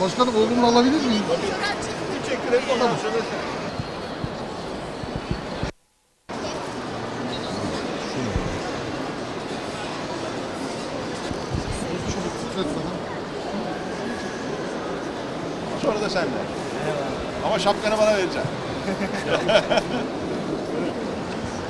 Başkanım oğlumu alabilir miyim? Teşekkür ederim. Sonra da sende. Ama şapkanı bana vereceksin.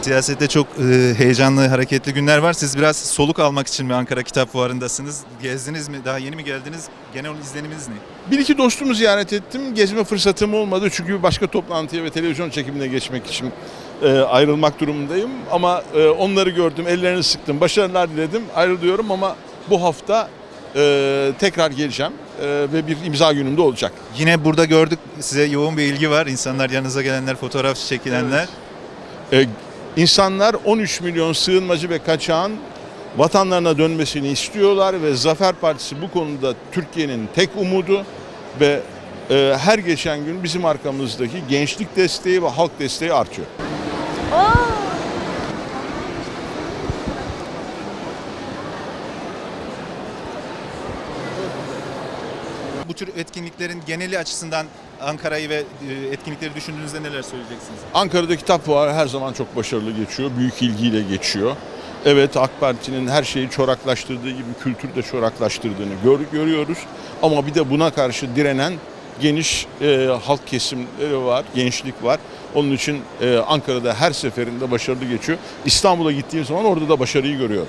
Siyasette çok e, heyecanlı, hareketli günler var. Siz biraz soluk almak için mi Ankara Kitap Fuarı'ndasınız? Gezdiniz mi? Daha yeni mi geldiniz? Genel izleniminiz ne? Bir iki dostumu ziyaret ettim. Gezme fırsatım olmadı çünkü başka toplantıya ve televizyon çekimine geçmek için e, ayrılmak durumundayım. Ama e, onları gördüm, ellerini sıktım, başarılar diledim. Ayrılıyorum ama bu hafta e, tekrar geleceğim e, ve bir imza günümde olacak. Yine burada gördük size yoğun bir ilgi var. İnsanlar yanınıza gelenler, fotoğraf çekilenler. E, insanlar 13 milyon sığınmacı ve kaçağın vatanlarına dönmesini istiyorlar ve Zafer Partisi bu konuda Türkiye'nin tek umudu ve e, her geçen gün bizim arkamızdaki gençlik desteği ve halk desteği artıyor. Bu tür etkinliklerin geneli açısından Ankara'yı ve e, etkinlikleri düşündüğünüzde neler söyleyeceksiniz? Ankara'da kitap fuarı her zaman çok başarılı geçiyor. Büyük ilgiyle geçiyor. Evet AK Parti'nin her şeyi çoraklaştırdığı gibi kültür de çoraklaştırdığını gör- görüyoruz. Ama bir de buna karşı direnen geniş e, halk kesimleri var, gençlik var. Onun için e, Ankara'da her seferinde başarılı geçiyor. İstanbul'a gittiğim zaman orada da başarıyı görüyorum.